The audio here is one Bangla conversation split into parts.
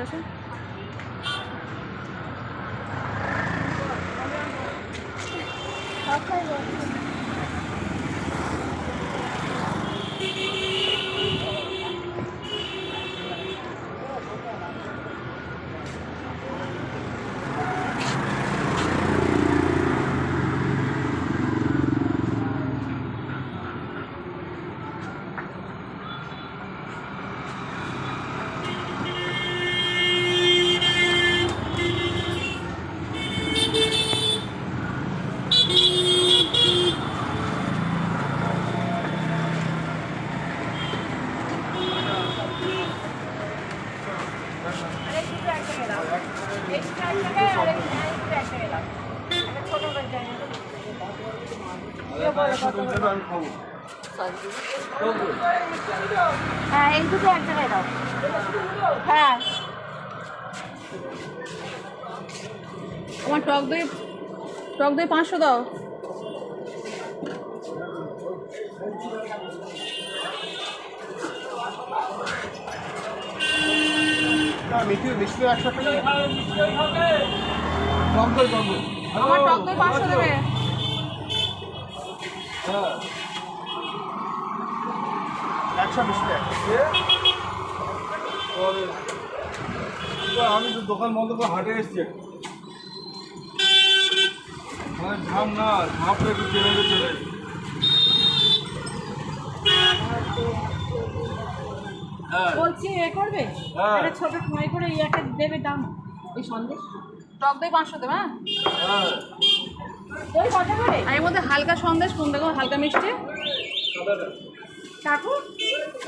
করেছে হ্যাঁ এই দুটো এক জায়গায় দাও হ্যাঁ আমার টক দই টক দই পাঁচশো দাও। আমার টক দই পাঁচশো দেবে। একশো বিশ টাকা আমি তো দোকান বন্ধ করে হাটে এসছি। মানে ঝাম না ঝাপটা একটু চলে এসেছি। হ্যাঁ। বলছি এ করবে? হ্যাঁ। একটা ছোট ঠোঁই করে এই একটা দেবে দাম। এই সন্দেশ। টক দই পাঁচশো দেবে হ্যাঁ? হ্যাঁ। কত করে? আর এর মধ্যে হালকা সন্দেশ কোন দেখো হালকা মিষ্টি। কাকু?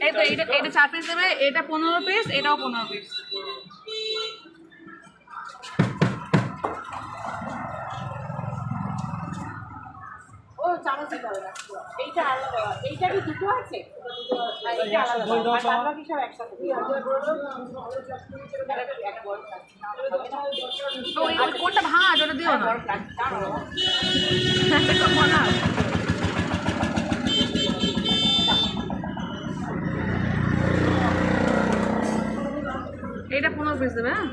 এই তো এইটা এইটা চার পিস দেবে এটা পনেরো পিস এটাও পনেরো পিস ও না এইটা আলাদা এইটা কি দুটো আছে আর এইটা আলাদা আর বাদ এটা ভাঙা। এইটা পনেরো পিস দেবে হ্যাঁ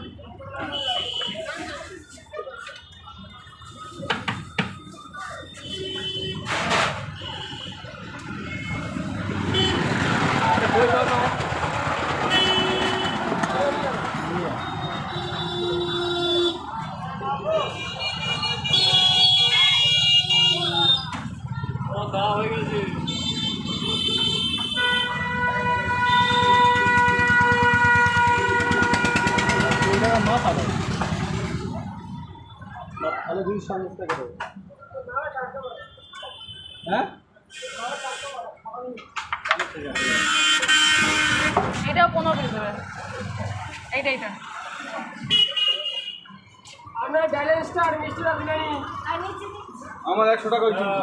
তাহলে দুই টাকা হ্যাঁ? এটাও পনেরো পিস দেবে এইটা এইটা। আমার একশো টাকা ওই চল্লিশ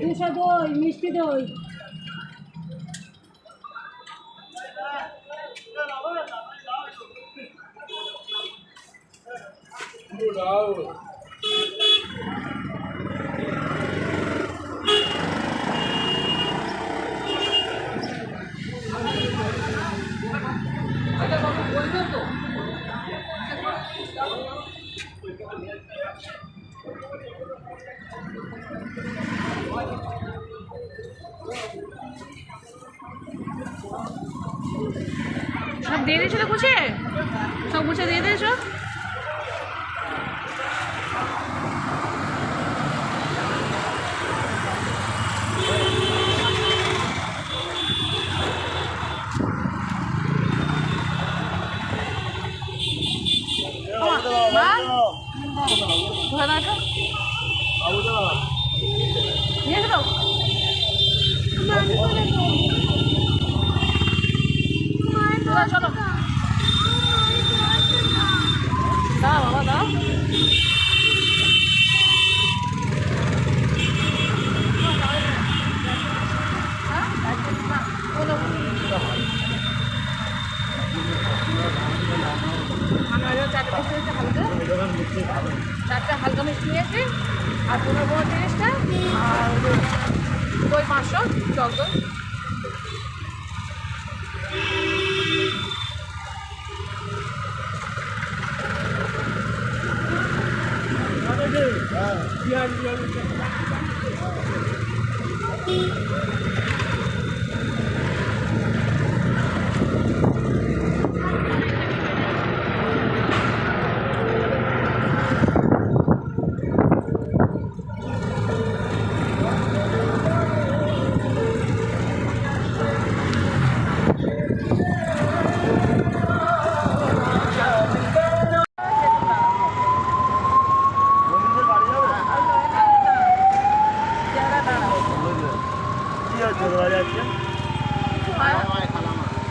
দুশো দই মিষ্টি দই সব দিয়ে দিয়েছ তো গুছিয়ে? সব গুছিয়ে দিয়ে দিয়েছ? নিয়ে এসো দাও চারটে হালকা মিষ্টি নিয়েছি আর পনেরো পনেরো তিরিশটা আর দই পাঁচশো টক দই কি হচ্ছে তোমার আজকে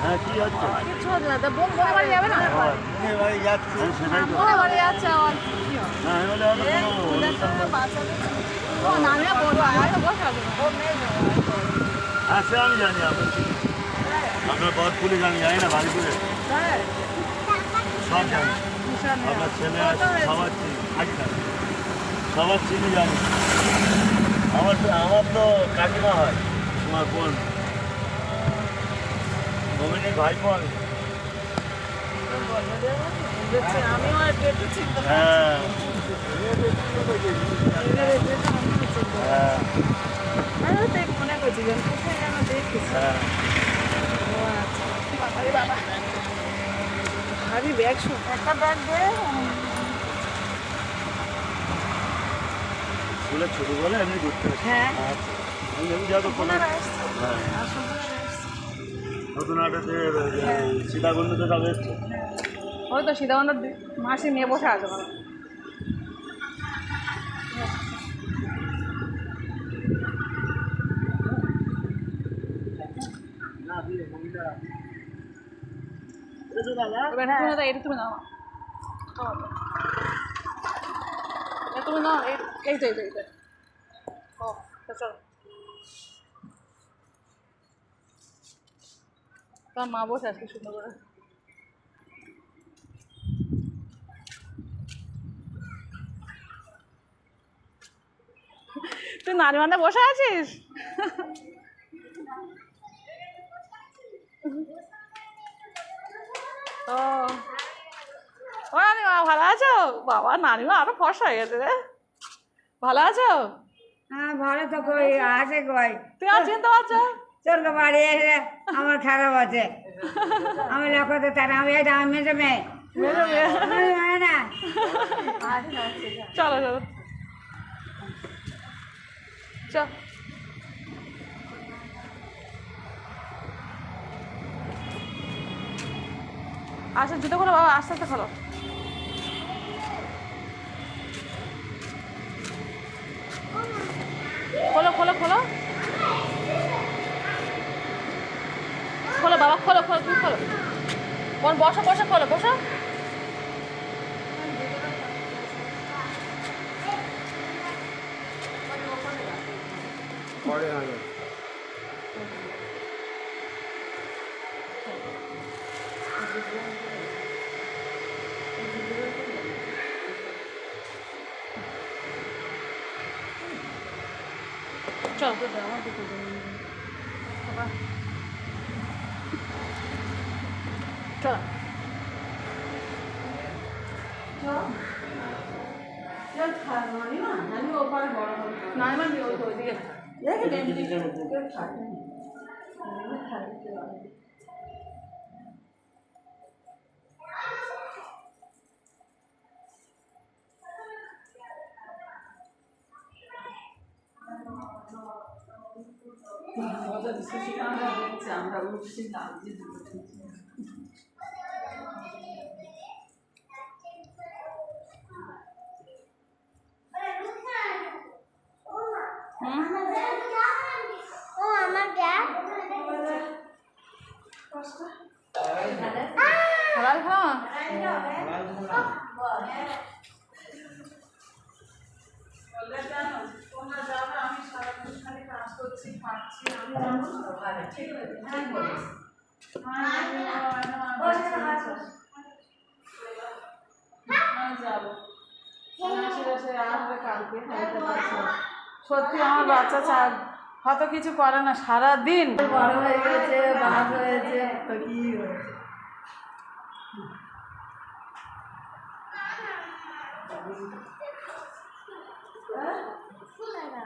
হ্যাঁ কি হচ্ছে কিছু হচ্ছে না তা বোন বোনের বাড়ি যাবে না মেয়ের বাড়ি যাচ্ছি হ্যাঁ, সেটাই তো বোনের বাড়ি যাচ্ছে আমার হ্যাঁ আমি বলে হয়তো কোনো অনুষ্ঠান ও নামিয়ে বলব আর তো বসে আছে হ্যাঁ সে আমি জানি আপনার আপনার পথ পুলিশ আমি জানি না বাড়ি করে সব জানি আপনার ছেলে আছে সবার চিনি জানি। আমার তো আমার তো কাকিমা হয় তোমার বোন। নমিনি ভাইপো আমি। হ্যাঁ। হ্যাঁ। মনে করছি হ্যাঁ ভাবি ব্যাগ একটা ব্যাগ দে। স্কুলে ছবি বলে এমনি ঘুরতে। হ্যাঁ। আমি হ্যাঁ। নতুন হাটেতে সীতাকুণ্ডতে যাবে ওই তো সীতাবন্ধ মাসি নিয়ে বসে আছে ওখানে। তুমি দাও, এটা তুমি নাও। এটা তুমি নাও এই- মা বসে সুন্দর করে। তুই নারিমানে বসে আছিস? ও। ভালো আছো? বাবা নানিমা আরও ফর্সা হয়ে গেছে রে। ভালো আছো? হ্যাঁ ভালো তো কই আছে কই। তুই আছেন তো আছো চল তোর বাড়ি এসে আমার খারাপ আছে। আমি লক্ষ্য তো তার আমি এটা আমি মেজে মেয়ে। চলো চলো। চল আসেন জুতো খোলো বাবা আস্তে আস্তে খোলো। খোলো খোলো খোলো। খোলো বাবা খোলো খোলো তুমি খোলো। বোন বসো বসো খোলো বসো। পরে Sure. Sure. यार खाना नहीं ना नहीं वो पार बोला ना मैं भी वो तो दिया ये के दिन दिन को खाते हैं मैं खाते हैं ওই তো ওইদিকে ও আমার ব্যাগ হালাল খাওয়া সত্যি আমার বাচ্চা চার কত কিছু করে না, সারাদিন। বড় হয়ে গেছে বাঘ হয়েছে তো কি হয়েছে শুনে না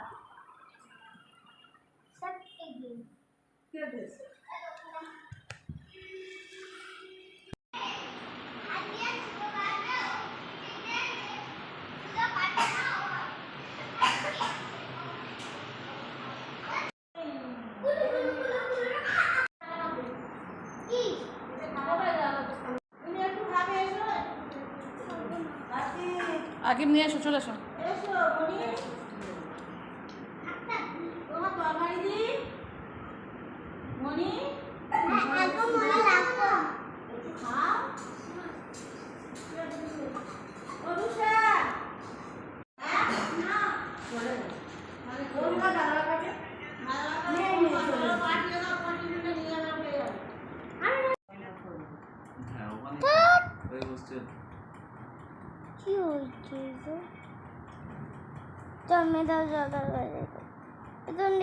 আকিব নিয়ে এসো চলে এসো এসো মনি তোমার তরকারি দি মনি একদম মনে লাগতো একটু খাও অনুষা হ্যাঁ না চলে মানে কোন না দাদা কাছে নিয়ে নিয়ে চলে পাঠিয়ে দাও কন্টিনিউটা নিয়ে আমার হয়ে যাবে হ্যাঁ ওখানে ওই হোস্টেল কি হয়েছে করাবে ওই জন্য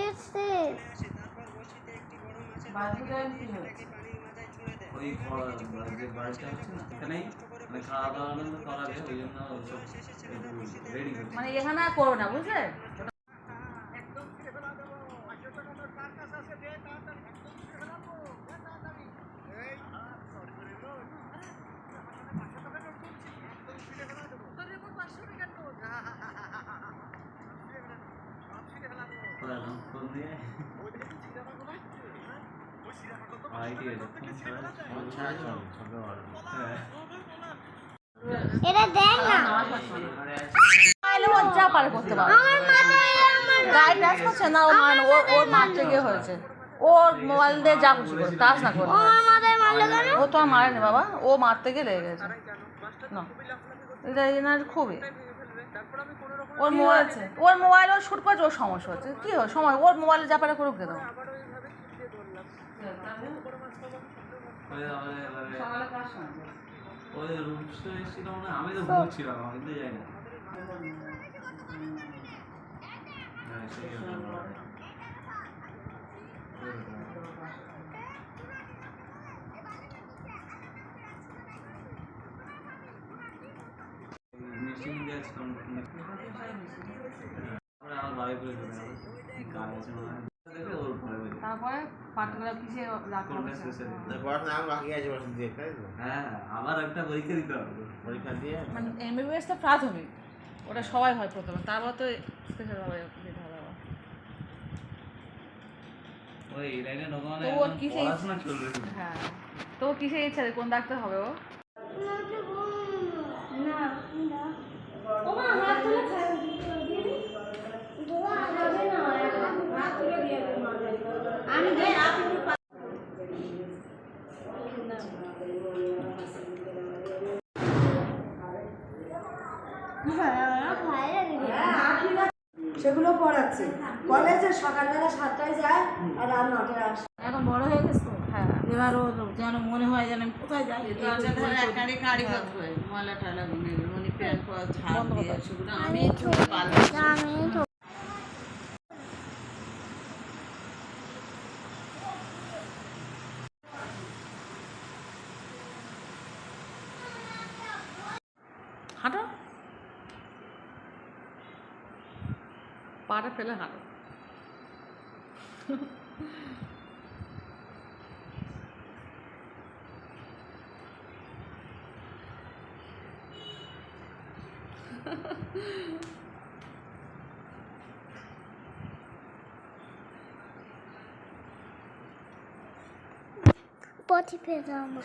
রেডি মানে এখানে আর করো না বুঝলে কোথায় নাম? ফোন দিয়ে আই ঠিক আছে ফোন ছাড়া ফোন ছাড়া চল চলতে পারবে হ্যাঁ এটা দেখ না চাইলে ও যা পারে করতে পারে আমার মাথায় আমার গায়ে টাচ করছে না ও মানে ওর ওর মার থেকে হয়েছে ওর মোবাইল দিয়ে যা খুশি করে টাচ না করে আমার মাথায় মারলো কেন? ও তো আর মারেনি বাবা ও মার থেকে লেগে গেছে। না। এটা এনার খুবই। ওর মোবাইল ওর মোবাইল ওর শুট করেছে ওর সমস্যা হচ্ছে। কি হয়? সময় ওর মোবাইলে যা পারে করুক দিয়ে দাও আমি তো ঘুরছিলাম আমি তো যাই না কিনতে আসলাম তারপরে আমার বাড়ি করে হয়? তারপরে? স্পেশালি দিয়ে হ্যাঁ আবার একটা পরীক্ষা দিতে হবে। পরীক্ষা দিয়ে? মানে এমবিবিএস তো প্রাথমিক ওটা সবাই হয় প্রথমে তারপর তো স্পেশালভাবে দিতে হবে আবার। ওই এই লাইনে ঢোকা মানে তো ওর কিসে-। হ্যাঁ। তো কিসে ইচ্ছা কোন ডাক্তার হবে ও? সেগুলো পড়াচ্ছে। কলেজে সকালবেলা সাতটায় যায় আর রাত নটায় আসে। এখন বড় হয়ে গেছে হ্যাঁ। এবার যেন মনে হয় যেন আমি কোথায় যাই দরজা ধরে একারে কারিগর bedava.